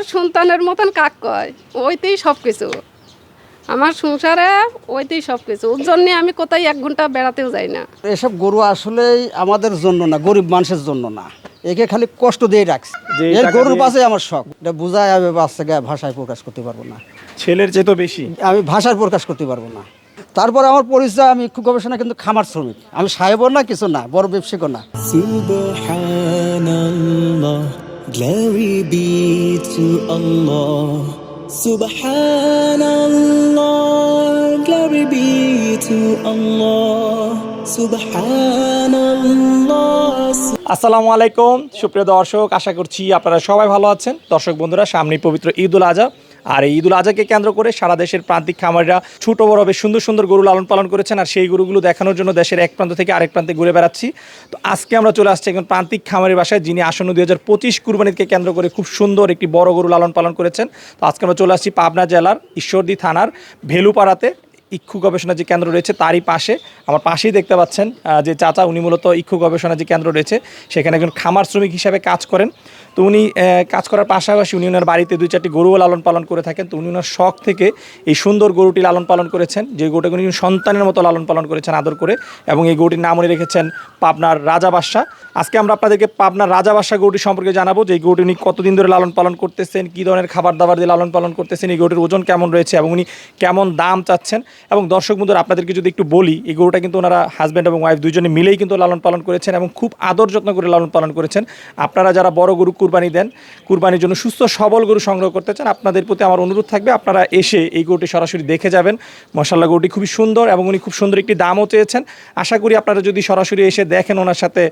আমার সন্তানের মতন কাক কয়? ওইতেই সব কিছু আমার সংসারে ওইতেই সব কিছু ওর জন্যে আমি কোথায় এক ঘণ্টা বেড়াতেও যাই না। এসব গরু আসলেই আমাদের জন্য না গরিব মানুষের জন্য না। একে খালি কষ্ট দিয়ে রাখছি। যে এর গরুর পাশে আমার শখ। এটা বোঝায় আমি বাচ্চাকে ভাষায় প্রকাশ করতে পারব না। ছেলের চেয়ে তো বেশি। আমি ভাষায় প্রকাশ করতে পারব না। তারপর আমার পরিচয় আমি ইক্ষু গবেষণা কিন্তু খামার শ্রমিক। আমি সাহেবও না কিছু না বড় ব্যবসায়িকও না। Glory be to Allah. Subhanallah, glory be to Allah. Subhanallah. আসসালামু আলাইকুম সুপ্রিয় দর্শক আশা করছি আপনারা সবাই ভালো আছেন দর্শক বন্ধুরা সামনে পবিত্র ঈদ উল আজহা আর এই ঈদুল আজহাকে কেন্দ্র করে সারা দেশের প্রান্তিক খামারিরা ছোট, বড়, বেশ সুন্দর সুন্দর গরু লালন পালন করেছেন। আর সেই গরুগুলো দেখানোর জন্য দেশের এক প্রান্ত থেকে আরেক প্রান্তে ঘুরে বেড়াচ্ছি। তো আজকে আমরা চলে আসছি একজন প্রান্তিক খামারের বাসায়, যিনি আসন্ন দুই হাজার পঁচিশ কুরবানিকে কেন্দ্র করে খুব সুন্দর একটি বড় গরু লালন পালন করেছেন। তো আজকে আমরা চলে আসছি পাবনা জেলার ঈশ্বরদী থানার ভেলুপাড়াতে। ইক্ষু গবেষণা যে কেন্দ্র রয়েছে তারই পাশে, আমার পাশেই দেখতে পাচ্ছেন যে চাচা, উনি মূলত ইক্ষু গবেষণা যে কেন্দ্র রয়েছে, সেখানে একজন খামার শ্রমিক হিসাবে কাজ করেন। তো উনি কাজ করার পাশাপাশি উনি ওনার বাড়িতে দুই চারটি গরুও লালন পালন করে থাকেন। তো উনি ওনার শখ থেকে এই সুন্দর গরুটি লালন পালন করেছেন, যে গরুটাকে উনি সন্তানের মতো লালন পালন করেছেন আদর করে, এবং এই গরুটির নাম উনি রেখেছেন পাবনার রাজা বাদশাহ। আজকে আমরা আপনাদেরকে পাবনার রাজা বাদশাহ গরুটি সম্পর্কে জানাব, যে এই গরুটি উনি কতদিন ধরে লালন পালন করতেছেন, কী ধরনের খাবার দাবার দিয়ে লালন পালন করতেছেন, এই গরুটির ওজন কেমন রয়েছে এবং উনি কেমন দাম চাচ্ছেন। এবং দর্শক বন্ধুরা, আপনাদেরকে যদি একটু বলি, এই গরুটা কিন্তু ওনারা হাজব্যান্ড এবং ওয়াইফ দুজনে মিলেই কিন্তু লালন পালন করেছেন এবং খুব আদর যত্ন করে লালন পালন করেছেন। আপনারা যারা বড় গরু কুরবানি দেন, কুরবানির জন্য সুস্থ সবল গরু সংগ্রহ করতে চান, আপনাদের প্রতি আমার অনুরোধ থাকবে, আপনারা এসে এই গরুটি সরাসরি দেখে যাবেন। মশাল্লা গরুটি খুবই সুন্দর এবং উনি খুব সুন্দর একটি দামও চেয়েছেন। আশা করি আপনারা যদি সরাসরি এসে দেখেন ওনার সাথে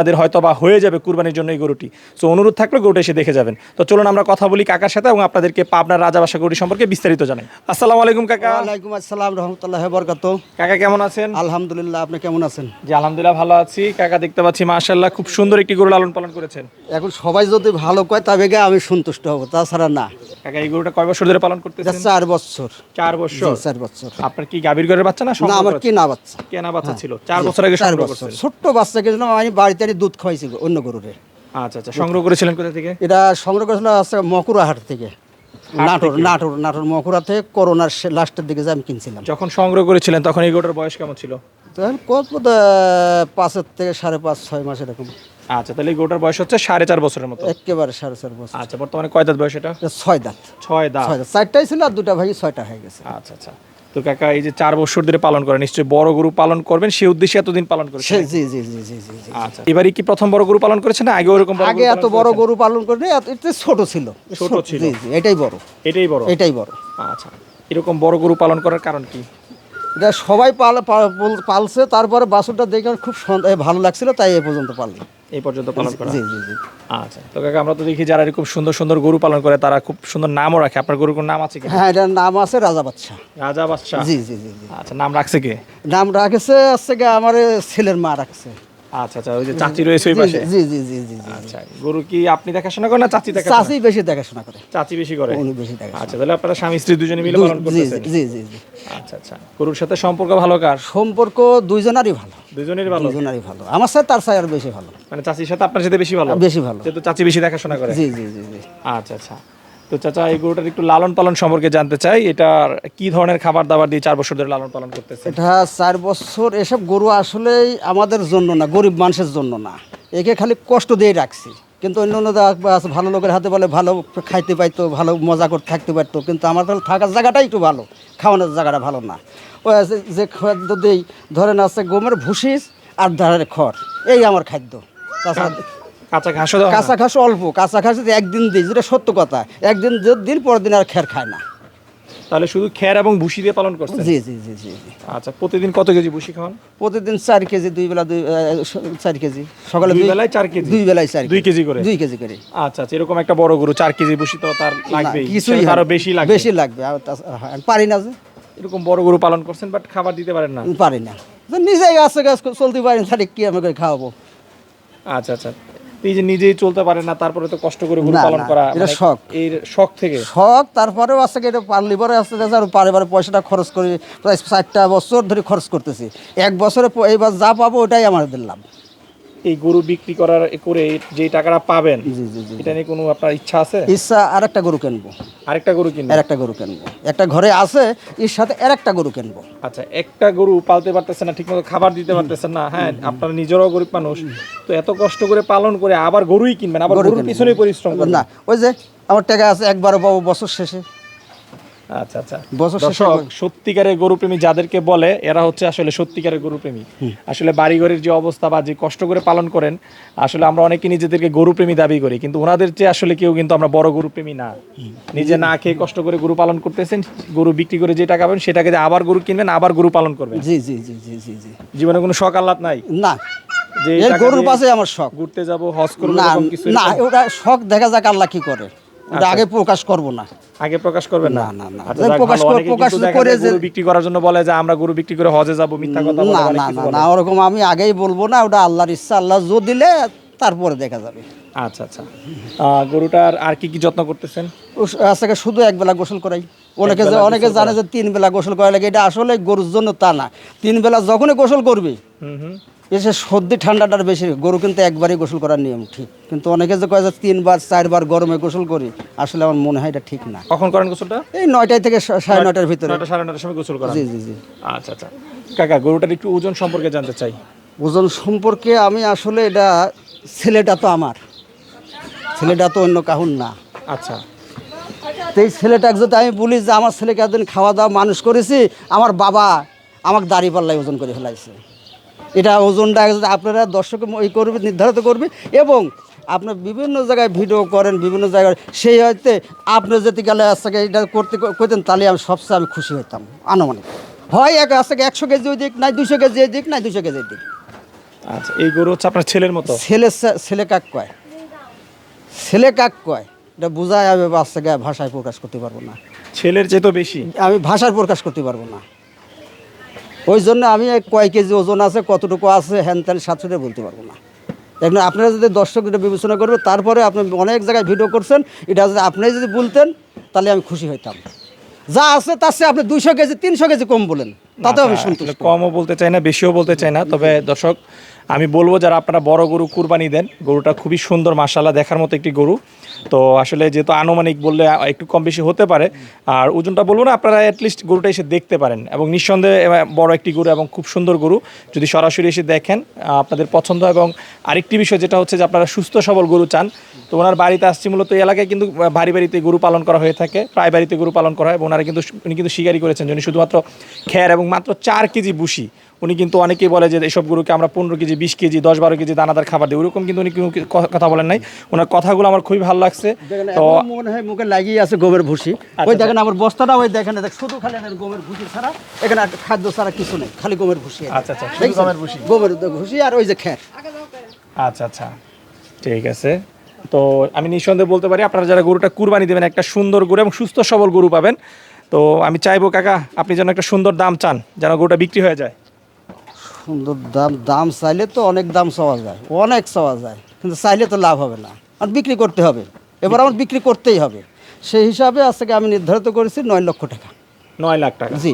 আপনাদের হয়তো বা হয়ে যাবে কুরবানির জন্য এই গরুটি। সো অনুরোধ থাকলে গরুটা এসে দেখে যাবেন। তো চলুন আমরা কথা বলি কাকার সাথে এবং আপনাদেরকে পাবনার রাজাবাসা গরুটি সম্পর্কে বিস্তারিত জানাই। আসসালামু আলাইকুম কাকা। ওয়ালাইকুম আসসালাম রহমতুল্লাহ বরকাত কাকা কেমন আছেন? আলহামদুলিল্লাহ আপনি কেমন আছেন? জি আলহামদুলিল্লাহ ভালো আছি। কাকা দেখতে পাচ্ছি মাশাল্লাহ খুব সুন্দর একটি গরু লালন পালন করেছেন। এখন সবাই যদি ভালো কয় তবে গিয়ে আমি সন্তুষ্ট হব তাছাড়া না। কাকা এই গরুটা কয় বছর ধরে পালন করতেছেন? চার বছর। চার বছর? চার বছর। আপনার কি গাভীর ঘরের বাচ্চা না না আমার করেছেন? কি না বাচ্চা। কেনা বাচ্চা হ্যাঁ। ছিল। চার বছর আগে চার বছর। ছোট্ট বাচ্চাকে জন্য আমি বাড়িতে এনে দুধ খাওয়াইছিল অন্য গরুরে। আচ্ছা আচ্ছা। সংগ্রহ করেছিলেন কোথা থেকে? এটা সংগ্রহ করেছিল আছে মকুরাহাট থেকে। নাটোর নাটোর নাটোর মকুরা থেকে করোনার লাস্টের দিকে যে আমি কিনছিলাম। যখন সংগ্রহ করেছিলেন তখন এই গোটার বয়স কেমন ছিল? কত পাঁচের থেকে সাড়ে পাঁচ ছয় মাস এরকম। আচ্ছা তাহলে এই গরুটার বয়স হচ্ছে সাড়ে চার বছরের মতো। একেবারে সাড়ে চার বছর। আচ্ছা বর্তমানে কয় দাঁত বয়স এটা? ছয় দাঁত। ছয় দাঁত। ছয় দাঁত। চারটাই ছিল আর দুটা ভাই ছয়টা হয়ে গেছে। আচ্ছা আচ্ছা। তো কাকা এই যে চার বছর ধরে পালন করেন নিশ্চয়ই বড় গরু পালন করবেন সেই উদ্দেশ্যে এতদিন পালন করেছেন জি জি জি জি জি আচ্ছা এবারই কি প্রথম বড় গরু পালন করেছেন না আগে ওরকম আগে এত বড় গরু পালন করে এটা ছোট ছিল। ছোট ছিল। জি জি এটাই বড়। এটাই বড়? এটাই বড়। আচ্ছা এরকম বড় গরু পালন করার কারণ কি? এটা সবাই পাল পাল- পাল- পালছে তারপরে বাছুরটা দেখে খুব ভালো লাগছিল তাই এ পর্যন্ত পারলি এই পর্যন্ত পালন করা। জি জি জি। আচ্ছা তো কাকা আমরা তো দেখি যারা এরকম সুন্দর সুন্দর গরু পালন করে তারা খুব সুন্দর নামও রাখে। আপনার গরুর কোনো নাম আছে কি? হ্যাঁ এটার নাম আছে রাজা বাচ্চা রাজা বাদশাহ? জি জি জি আচ্ছা নাম রাখছে কে? নাম রাখেছে হচ্ছে গিয়ে আমার ছেলের মা রাখছে। আচ্ছা আচ্ছা ওই যে চাচি রয়েছে ওই পাশে? জি জি জি জি আচ্ছা গরু কি আপনি দেখাশোনা করেন না চাচি দেখাশোনা? চাচি বেশি দেখাশোনা করে। চাচি বেশি করে? উনি বেশি দেখাশোনা আচ্ছা তাহলে আপনারা স্বামী স্ত্রী দুজনে মিলে পালন করতেছেন। জি জি জি। আচ্ছা আচ্ছা। গরুর সাথে সম্পর্ক ভালো কার? সম্পর্ক দুইজনারই ভালো। দুজনেরই ভালো? দুজনেরই ভালো। আমার সাথে তার সাথে আর বেশি ভালো। মানে চাচির সাথে আপনার সাথে বেশি ভালো? বেশি ভালো। যেহেতু চাচি বেশি দেখাশোনা করে। জি জি জি জি। আচ্ছা আচ্ছা। তো চাচা এই গরুটার একটু লালন পালন সম্পর্কে জানতে চাই। এটার কি ধরনের খাবার দাবার দিয়ে চার বছর ধরে লালন পালন করতেছে? এটা চার বছর এসব গরু আসলেই আমাদের জন্য না গরিব মানুষের জন্য না। একে খালি কষ্ট দিয়ে রাখছি। কিন্তু অন্য অন্য ভালো লোকের হাতে বলে ভালো খাইতে পাইতো ভালো মজা করে থাকতে পারতো কিন্তু আমার তাহলে থাকার জায়গাটাই একটু ভালো খাওয়ানোর জায়গাটা ভালো না। ওই আছে যে খাদ্য দিই ধরেন আছে গমের ভুসিস আর ধারের খড় এই আমার খাদ্য। তাছাড়া কাঁচা না? কাঁচা ঘাস অল্প কাঁচা ঘাস একদিন দিই যেটা সত্য কথা একদিন দিন পরের দিন আর খের খায় না। তাহলে শুধু খের এবং ভুসি দিয়ে পালন করছেন? জি জি জি জি আচ্ছা প্রতিদিন কত কেজি ভুসি খাওয়ান? প্রতিদিন চার কেজি দুই বেলা দুই চার কেজি। সকালে দুই বেলায় চার কেজি? দুই বেলায় চার দুই কেজি। করে? দুই কেজি করে। আচ্ছা আচ্ছা এরকম একটা বড় গরু চার কেজি ভুসি তো তার লাগবে কিছুই আরও বেশি লাগবে। বেশি লাগবে। আর পারি না যে। এরকম বড় গরু পালন করছেন বাট খাবার দিতে পারেন না? পারি না। যে নিজেই গাছে গাছ চলতে পারেন তাহলে কি আমাকে খাওয়াবো? আচ্ছা আচ্ছা। এই যে নিজেই চলতে পারে না তারপরে তো কষ্ট করে গরু পালন করা এটা মানে শখ। এর শখ থেকে? শখ তারপরেও আছে এটা পারলি পরে আস্তে আস্তে আর পারে পয়সাটা খরচ করি প্রায় চারটা বছর ধরে খরচ করতেছি। এক বছরে এইবার যা পাবো ওটাই আমার দিলাম এই গরু বিক্রি করার করে যে টাকাটা পাবেন জি জি জি এটা নিয়ে কোনো আপনার ইচ্ছা আছে? ইচ্ছা আর একটা গরু কিনবো। আরেকটা গরু কিনবেন আর একটা গরু কিনবো। একটা ঘরে আছে এর সাথে আর একটা গরু কিনবো। আচ্ছা একটা গরু পালতে পারতেছেন না ঠিকমতো খাবার দিতে পারতেছেন না হ্যাঁ আপনারা নিজেরাও গরিব মানুষ তো এত কষ্ট করে পালন করে আবার গরুই কিনবেন আবার গরুর পিছনে পরিশ্রম করবেন। না ওই যে আমার টাকা আছে একবারও পাবো বছর শেষে। আচ্ছা আচ্ছা। দর্শক সত্যিকারের গরু প্রেমী যাদেরকে বলে এরা হচ্ছে আসলে সত্যিকারের গরু প্রেমী আসলে বাড়িঘরের যে অবস্থা বা যে কষ্ট করে পালন করেন আসলে আমরা অনেকে নিজেদেরকে গরু প্রেমী দাবি করি কিন্তু ওনাদের চেয়ে আসলে কেউ কিন্তু আমরা বড় গরু প্রেমী না নিজে না খেয়ে কষ্ট করে গরু পালন করতেছেন গরু বিক্রি করে যে টাকা পাবেন সেটাকে আবার গরু কিনবেন আবার গরু পালন করবেন। জি জি জি জি জি জি। জীবনে কোনো শখ আহ্লাদ নাই? না। যে গরুর পাশে আমার শখ। ঘুরতে যাব হজ করব না না ওটা শখ দেখা যাক আল্লাহ কি করে। ওটা আগে প্রকাশ করব না। আগে প্রকাশ করবেন না? না, না। আচ্ছা, যাক প্রকাশ প্রকাশ করে যে- বিক্রি করার জন্য বলে যে আমরা গরু বিক্রি করে হজে যাব মিথ্যা কথা না না না না ওরকম আমি আগেই বলব না ওটা আল্লাহর ইচ্ছা আল্লাহ জো দিলে তারপরে দেখা যাবে। আচ্ছা আচ্ছা। গরুটার আর কি কি যত্ন করতেছেন? আজকে শুধু এক বেলা গোসল করাই। অনেকে অনেকে জানে যে তিন বেলা গোসল করা লাগে এটা আসলে গরুর জন্য তা না। তিন বেলা যখনই গোসল করবে হুম হুম। এসে সর্দি ঠান্ডাটার বেশি গরু কিন্তু একবারই গোসল করার নিয়ম ঠিক। কিন্তু অনেকে যে কয় যে তিনবার চারবার গরমে গোসল করি আসলে আমার মনে হয় এটা ঠিক না। কখন করেন গোসলটা? এই নয়টায় থেকে সাড়ে নয়টার ভিতরে। সাড়ে নয়টার সময় গোসল করেন। জি জি জি। আচ্ছা আচ্ছা। কাকা গরুটার একটু ওজন সম্পর্কে জানতে চাই। ওজন সম্পর্কে আমি আসলে এটা ছেলেটা তো আমার। ছেলেটা তো অন্য কাহুন না। আচ্ছা। তো এই ছেলেটাকে যদি আমি বলি যে আমার ছেলেকে একদিন খাওয়া দাওয়া মানুষ করেছি আমার বাবা আমাকে দাড়ি পাল্লায় ওজন করে ফেলাইছে। এটা ওজনটা আপনারা দর্শক ওই করবে নির্ধারিত করবে এবং আপনার বিভিন্ন জায়গায় ভিডিও করেন বিভিন্ন জায়গায় সেই হয়তো আপনি যদি গেলে আজকে এটা করতে করতেন তাহলে আমি সবচেয়ে আমি খুশি হইতাম আনুমানিক। হয় এক আজকে একশো কেজি ওই দিক নাই দুশো কেজি এই দিক নাই দুশো কেজি দিক। আচ্ছা এই গরু হচ্ছে আপনার ছেলের মতো? ছেলে ছেলে কাক কয়? ছেলে কাক কয়? এটা বোঝায় আমি বাচ্চাকে ভাষায় প্রকাশ করতে পারব না। ছেলের চেয়ে তো বেশি। আমি ভাষায় প্রকাশ করতে পারব না। ওই জন্য আমি কয় কেজি ওজন আছে, কতটুকু আছে, হ্যান ত্যান সাথে বলতে পারব না। এখন আপনারা যদি দর্শক এটা বিবেচনা করবে, তারপরে আপনি অনেক জায়গায় ভিডিও করছেন, এটা যদি আপনি যদি বলতেন, তাহলে আমি খুশি হইতাম। যা আছে তার সে আপনি দুইশো কেজি, তিনশো কেজি কম বলেন। তাতেও আমি সন্তুষ্ট। কমও বলতে চাই না বেশিও বলতে চাই না। তবে দর্শক আমি বলব যারা আপনারা বড় গরু কুরবানি দেন গরুটা খুবই সুন্দর মাসাল্লাহ দেখার মতো একটি গরু। তো আসলে যেহেতু আনুমানিক বললে একটু কম বেশি হতে পারে আর ওজনটা বলব না আপনারা অ্যাটলিস্ট গরুটা এসে দেখতে পারেন। এবং নিঃসন্দেহে বড় একটি গরু এবং খুব সুন্দর গরু যদি সরাসরি এসে দেখেন আপনাদের পছন্দ এবং আরেকটি বিষয় যেটা হচ্ছে যে আপনারা সুস্থ সবল গরু চান তো ওনার বাড়িতে আসছি মূলত এই এলাকায় কিন্তু বাড়ি বাড়িতে গরু পালন করা হয়ে থাকে প্রায় বাড়িতে গরু পালন করা হয় এবং ওনারা কিন্তু উনি কিন্তু স্বীকারই করেছেন যে উনি শুধুমাত্র খ্যার এবং মাত্র চার কেজি বুসি উনি কিন্তু অনেকেই বলে যে এসব গরুকে আমরা পনেরো কেজি বিশ কেজি দশ বারো কেজি দানাদার খাবার দিই। ওরকম কিন্তু উনি কথা বলেন নাই। ওনার কথাগুলো আমার খুবই ভালো লাগছে। তো মনে হয় মুখে লাগিয়ে আছে গমের ভুসি ওই দেখেন আমার বস্তাটা ওই দেখেন দেখ শুধু খালি গমের ভুসি ছাড়া এখানে খাদ্য ছাড়া কিছু নেই খালি গমের ভুসি আচ্ছা আচ্ছা? গমের ভুসি গমের ভুসি আর ওই যে খ্যার আচ্ছা আচ্ছা। ঠিক আছে। তো আমি নিঃসন্দেহে বলতে পারি আপনারা যারা গরুটা কুরবানি দেবেন একটা সুন্দর গরু এবং সুস্থ সবল গরু পাবেন। তো আমি চাইব কাকা আপনি যেন একটা সুন্দর দাম চান যেন গরুটা বিক্রি হয়ে যায়। সুন্দর দাম দাম চাইলে তো অনেক দাম চাওয়া যায় অনেক চাওয়া যায় কিন্তু চাইলে তো লাভ হবে না। আর বিক্রি করতে হবে এবার আমার বিক্রি করতেই হবে। সেই হিসাবে আজকে আমি নির্ধারিত করেছি নয় লক্ষ টাকা। নয় লাখ টাকা? জি।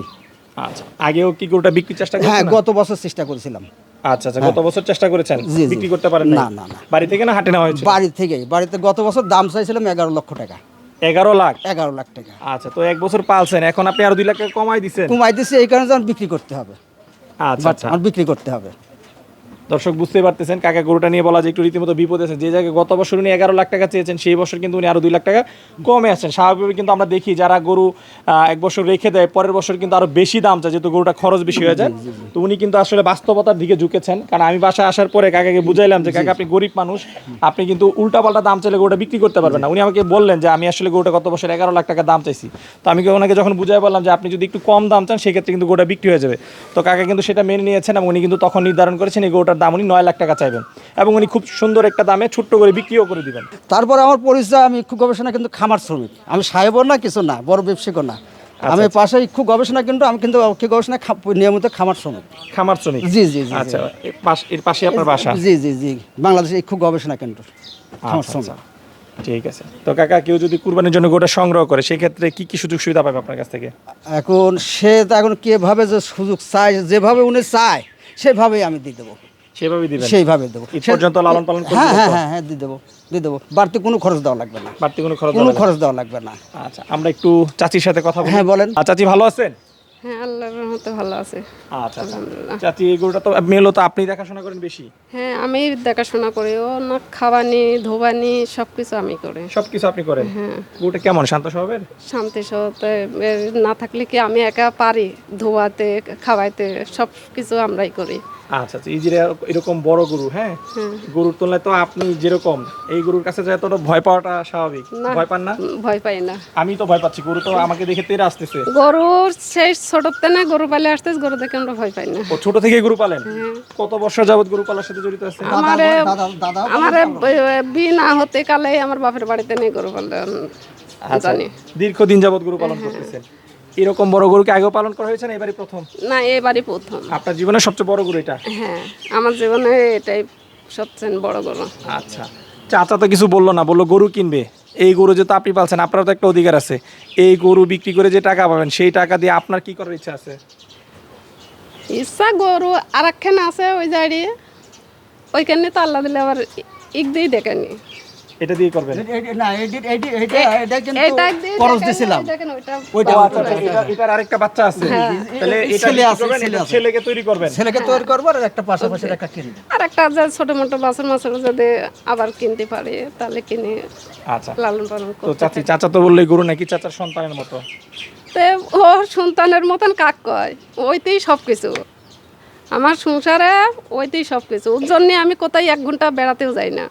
আচ্ছা আগেও কি গরুটা বিক্রির চেষ্টা হ্যাঁ গত বছর চেষ্টা করেছিলাম। আচ্ছা আচ্ছা গত বছর চেষ্টা করেছেন। বিক্রি করতে পারেন না, না, না। বাড়ি থেকে না হাটে নেওয়া হয়েছে বাড়ি থেকেই বাড়িতে গত বছর দাম চাইছিলাম এগারো লক্ষ টাকা। এগারো লাখ? এগারো লাখ টাকা। আচ্ছা তো এক বছর পালছেন এখন আপনি আরও দুই লাখ টাকা কমাই দিচ্ছেন কমাই দিচ্ছি এই কারণে বিক্রি করতে হবে। আচ্ছা আচ্ছা। বিক্রি করতে হবে। দর্শক বুঝতে পারতেছেন কাকা গরুটা নিয়ে বলা যায় একটু রীতিমতো বিপদ আছে। যে জায়গায় গত বছর উনি এগারো লাখ টাকা চেয়েছেন সেই বছর কিন্তু উনি আরও দুই লাখ টাকা কমে আসছেন স্বাভাবিকভাবে কিন্তু আমরা দেখি যারা গরু এক বছর রেখে দেয় পরের বছর কিন্তু আরও বেশি দাম চায় যেহেতু গরুটা খরচ বেশি হয়ে যায়। তো উনি কিন্তু আসলে বাস্তবতার দিকে ঝুঁকেছেন। কারণ আমি বাসায় আসার পরে কাকাকে বুঝাইলাম যে কাকা আপনি গরিব মানুষ আপনি কিন্তু উল্টাপাল্টা দাম চাইলে গরুটা বিক্রি করতে পারবেন না। উনি আমাকে বললেন যে আমি আসলে গরুটা গত বছর এগারো লাখ টাকা দাম চাইছি। তো আমি ওনাকে যখন বুঝাই বললাম যে আপনি যদি একটু কম দাম চান সেক্ষেত্রে কিন্তু গরুটা বিক্রি হয়ে যাবে। তো কাকা কিন্তু সেটা মেনে নিয়েছেন এবং উনি কিন্তু তখন নির্ধারণ করেছেন এই গরুটার দাম উনি নয় লাখ টাকা চাইবেন এবং উনি খুব সুন্দর একটা দামে ছোট্ট করে বিক্রিও করে দিবেন। তারপর আমার পরিচয় আমি খুব গবেষণা কিন্তু খামার শ্রমিক। আমি সাহেবও না কিছু না বড় ব্যবসায়িকও না। আমি পাশে খুব গবেষণা কিন্তু আমি কিন্তু কি গবেষণা নিয়মিত খামার শ্রমিক। খামার শ্রমিক? জি জি জি আচ্ছা এর পাশে আপনার বাসা? জি জি জি বাংলাদেশে খুব গবেষণা কেন্দ্র খামার আচ্ছা, শ্রমিক। আচ্ছা। ঠিক আছে। তো কাকা কেউ যদি কুরবানির জন্য গোটা সংগ্রহ করে সেক্ষেত্রে কি কি সুযোগ সুবিধা পাবে আপনার কাছ থেকে? এখন সে তো এখন কীভাবে যে সুযোগ চায় যেভাবে উনি চায় সেভাবেই আমি দিয়ে দেবো। সেভাবেই দিবেন? সেইভাবে দেবো। পর্যন্ত লালন পালন হ্যাঁ হ্যাঁ হ্যাঁ হ্যাঁ দিয়ে দেবো দিয়ে দেবো। বাড়তি কোনো খরচ দেওয়া লাগবে না। বাড়তি কোনো খরচ কোনো খরচ দেওয়া লাগবে না। আচ্ছা আমরা একটু চাচির সাথে কথা বলি। হ্যাঁ, বলেন। চাচি ভালো আছেন? হ্যাঁ আল্লাহর রহমতে ভালো আছে। আচ্ছা আচ্ছা। চাচি এই গরুটা তো মেলো তো আপনি দেখাশোনা করেন বেশি? হ্যাঁ আমি দেখাশোনা করি। ও না খাওয়ানি ধোবানি সব কিছু আমি করি। সবকিছু আপনি করেন? হ্যাঁ। গরুটা কেমন শান্ত স্বভাবের? শান্তি সহতে না থাকলে কি আমি একা পারি? ধোয়াতে খাওয়াইতে সব কিছু আমরাই করি। আচ্ছা আচ্ছা এই যে এরকম বড় গরু হ্যাঁ? গরুর তুলনায় তো আপনি যেরকম এই গরুর কাছে যায় তো ভয় পাওয়াটা স্বাভাবিক। ভয় পান না? ভয় পাই না। আমি তো ভয় পাচ্ছি গরু তো আমাকে দেখে তেরে আসতেছে। গরুর সেই ছোটতে না গরু পালে আসতেছে গরু দেখে আমরা ভয় পাই না। ও ছোট থেকে গরু পালেন। কত বছর যাবত গরু পালার সাথে জড়িত আছে? আমারে দাদা দাদা আমারে বি না হতে কালে আমার বাপের বাড়িতে নেই গরু পালে আচ্ছা, জানি। দীর্ঘদিন যাবত গরু পালন করতেছেন। এরকম বড় গরুকে আগেও পালন করা হয়েছে না এবারই প্রথম? না এবারই প্রথম। আপনার জীবনের সবচেয়ে বড় গরু এটা? হ্যাঁ আমার জীবনে এটাই সবচেয়ে বড় গরু। আচ্ছা। চাচা তো কিছু বলল না বলল গরু কিনবে। এই গরু যেহেতু আপনি পালছেন আপনারও তো একটা অধিকার আছে। এই গরু বিক্রি করে যে টাকা পাবেন সেই টাকা দিয়ে আপনার কি করার ইচ্ছা আছে? ইচ্ছা গরু আর আছে ওই জায়গায়। ওইখানে তো আল্লাহ দিলে আবার ইক দিয়ে দেখেনি এটা দিয়ে করবেন। না এডি এডি এটা এটা কিন্তু এটা দিয়ে খরচ দিছিলাম। দেখেন ওইটা ওইটা ও এটা- এটার আরেকটা বাচ্চা আছে। তাহলে এটা ছেলে আছে, ছেলে আছে। ছেলেকে তৈরি করবেন। ছেলেকে তৈরি করব আর একটা পাশাপাশি একটা কিনবো আর একটা যে ছোট মোটো বাছর মাছের যদি আবার কিনতে পারে তাহলে কিনে আচ্ছা। লালন পালন তো চাচি চাচা তো বললেই গরু নাকি চাচার সন্তানের মতো? তে ও সন্তানের মতন কাক কয়? ওইতেই সব কিছু। আমার সংসারে ওইতেই সব কিছু। ওর জন্যে আমি কোথায় এক ঘণ্টা বেড়াতেও যাই না।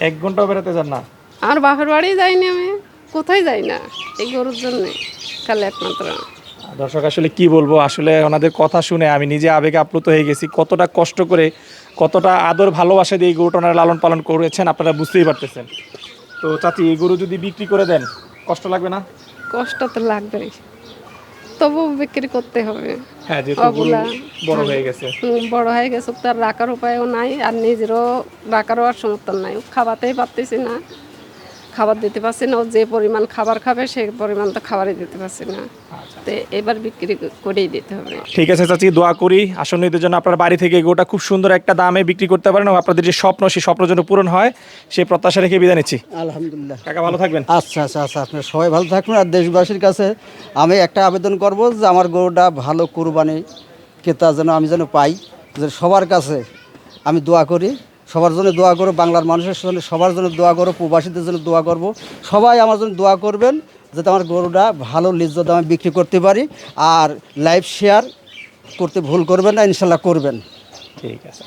এক ঘন্টাও বেড়াতে যান না? আমার বাপের বাড়ি যাইনি আমি। কোথায় যাই না? এই গরুর জন্য খালি একমাত্র। দর্শক আসলে কি বলব? আসলে ওনাদের কথা শুনে আমি নিজে আবেগে আপ্লুত হয়ে গেছি। কতটা কষ্ট করে কতটা আদর ভালোবাসা দিয়ে এই গরুটা ওনারা লালন পালন করেছেন আপনারা বুঝতেই পারতেছেন। তো চাচি এই গরু যদি বিক্রি করে দেন কষ্ট লাগবে না? কষ্ট তো লাগবেই। তবু বিক্রি করতে হবে। হ্যাঁ ওগুলা, বড় হয়ে গেছে। বড় হয়ে গেছে তার রাখার উপায়ও নাই আর নিজেরও রাখারও আর সমর্থন নাই। খাওয়াতেই পারতেছি না। খাবার দিতে পারছি না ও যে পরিমাণ খাবার খাবে সেই পরিমাণ তো খাবারই দিতে পারছি না। তো এবার বিক্রি করেই দিতে হবে। ঠিক আছে চাচি দোয়া করি। আসন্ন ঈদের জন্য আপনার বাড়ি থেকে গোটা খুব সুন্দর একটা দামে বিক্রি করতে পারেন এবং আপনাদের যে স্বপ্ন সেই স্বপ্ন যেন পূরণ হয় সেই প্রত্যাশা রেখে বিদায় নিচ্ছি। আলহামদুলিল্লাহ। কাকা ভালো থাকবেন। আচ্ছা আচ্ছা আচ্ছা আপনার সবাই ভালো থাকবেন। আর দেশবাসীর কাছে আমি একটা আবেদন করব যে আমার গরুটা ভালো কুরবানি ক্রেতা যেন আমি যেন পাই যে সবার কাছে আমি দোয়া করি। সবার জন্য দোয়া করো, বাংলার মানুষের জন্য, সবার জন্য দোয়া করো, প্রবাসীদের জন্য দোয়া করব। সবাই আমার জন্য দোয়া করবেন, যাতে আমার গরুটা ভালো লিজ্জ দামে বিক্রি করতে পারি, আর লাইভ শেয়ার করতে ভুল করবেন না, ইনশাল্লাহ করবেন। ঠিক আছে।